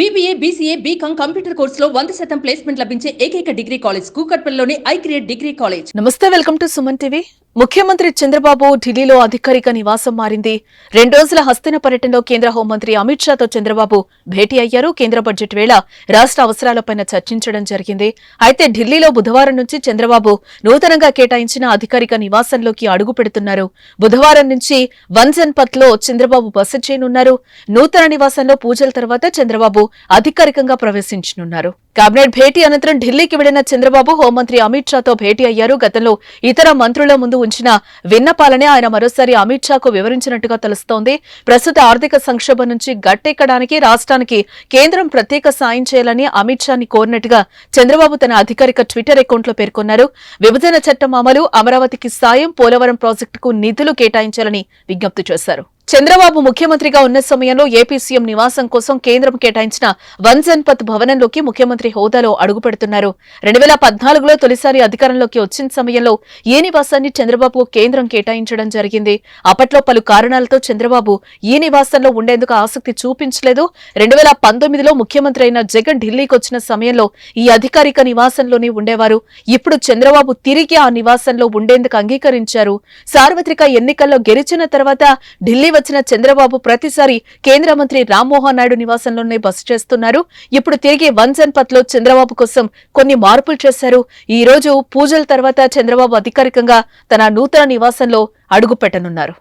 BBA BCA BCom computer కోర్సులో వంద శాతం ప్లేస్మెంట్ లభించే ఏకైక డిగ్రీ కాలేజ్ కూకట్పల్లిలోని ఐ క్రియేట్ డిగ్రీ కాలేజ్ నమస్తే వెల్కమ్ టు సుమన్ టీవీ. ముఖ్యమంత్రి చంద్రబాబు ఢిల్లీలో అధికారిక నివాసం మారింది. రెండు రోజుల హస్తిన పర్యటనలో కేంద్ర హోంమంత్రి అమిత్ షాతో చంద్రబాబు భేటీ అయ్యారు. కేంద్ర బడ్జెట్ వేళ రాష్ట్ర అవసరాలపైన చర్చించడం జరిగింది. అయితే ఢిల్లీలో బుధవారం నుంచి చంద్రబాబు నూతనంగా కేటాయించిన అధికారిక నివాసంలోకి అడుగు పెడుతున్నారు. బుధవారం నుంచి వన్ జన్పత్లో చంద్రబాబు బస చేయనున్నారు. నూతన నివాసంలో పూజల తర్వాత చంద్రబాబు అధికారికంగా ప్రవేశించనున్నారు. కేబినెట్ భేటీ అనంతరం ఢిల్లీకి వెళ్ళిన చంద్రబాబు హోంమంత్రి అమిత్ షాతో భేటీ అయ్యారు. గతంలో ఇతర మంత్రుల ముందు ఉంచిన విన్నపాలనే ఆయన మరోసారి అమిత్ షాకు వివరించినట్టుగా తెలుస్తోంది. ప్రస్తుత ఆర్థిక సంక్షోభం నుంచి గట్టెక్కడానికి రాష్ట్రానికి కేంద్రం ప్రత్యేక సాయం చేయాలని అమిత్ షాని కోరినట్టుగా చంద్రబాబు తన అధికారిక ట్విట్టర్ అకౌంట్లో పేర్కొన్నారు. విభజన చట్టం అమలు అమరావతికి సాయం పోలవరం ప్రాజెక్టుకు నిధులు కేటాయించాలని విజ్ఞప్తి చేశారు. చంద్రబాబు ముఖ్యమంత్రిగా ఉన్న సమయంలో ఏపీ సీఎం నివాసం కోసం కేంద్రం కేటాయించిన వన్ జన్పత్ భవనంలోకి ముఖ్యమంత్రి హోదాలో అడుగుపెడుతున్నారు. రెండు వేల పద్నాలుగులో తొలిసారి అధికారంలోకి వచ్చిన సమయంలో ఈ నివాసాన్ని చంద్రబాబు కేంద్రం కేటాయించడం జరిగింది. అప్పట్లో పలు కారణాలతో చంద్రబాబు ఈ నివాసంలో ఉండేందుకు ఆసక్తి చూపించలేదు. రెండు వేల పంతొమ్మిదిలో ముఖ్యమంత్రి అయిన జగన్ ఢిల్లీకి వచ్చిన సమయంలో ఈ అధికారిక నివాసంలోనే ఉండేవారు. ఇప్పుడు చంద్రబాబు తిరిగి ఆ నివాసంలో ఉండేందుకు అంగీకరించారు. సార్వత్రిక ఎన్నికల్లో గెలిచిన తర్వాత ఢిల్లీ వచ్చిన చంద్రబాబు ప్రతిసారి కేంద్ర మంత్రి రామ్మోహన్ నాయుడు నివాసంలోనే బస చేస్తున్నారు. ఇప్పుడు తిరిగి వన్ జన్పత్లో చంద్రబాబు కోసం కొన్ని మార్పులు చేశారు. ఈ రోజు పూజల తర్వాత చంద్రబాబు అధికారికంగా తన నూతన నివాసంలో అడుగుపెట్టనున్నారు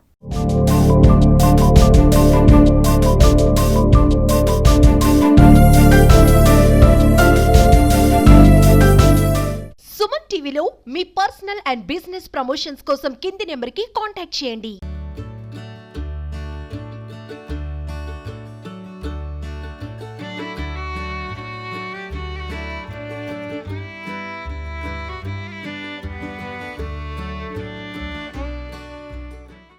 సుమన్ టీవీలో మీ పర్సనల్ అండ్ బిజినెస్ ప్రమోషన్స్ కోసం కింది నెంబర్కి కాంటాక్ట్ చేయండి.